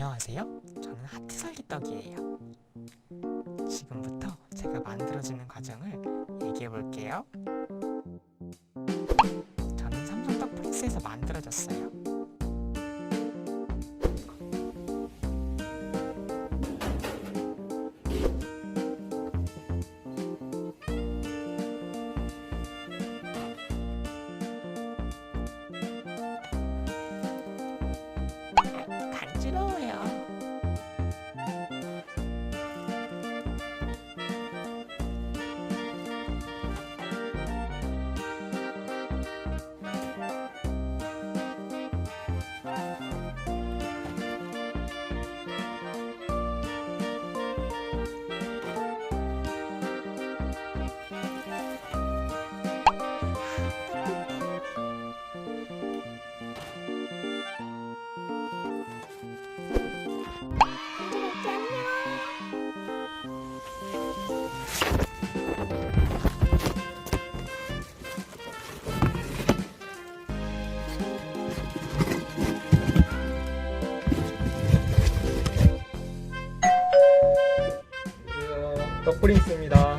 안녕하세요. 저는 하트 설기떡이에요. 지금부터 제가 만들어주는 과정을 얘기해 볼게요. 저는 삼성떡 프린스에서 만들어졌어요. 떡프린스입니다.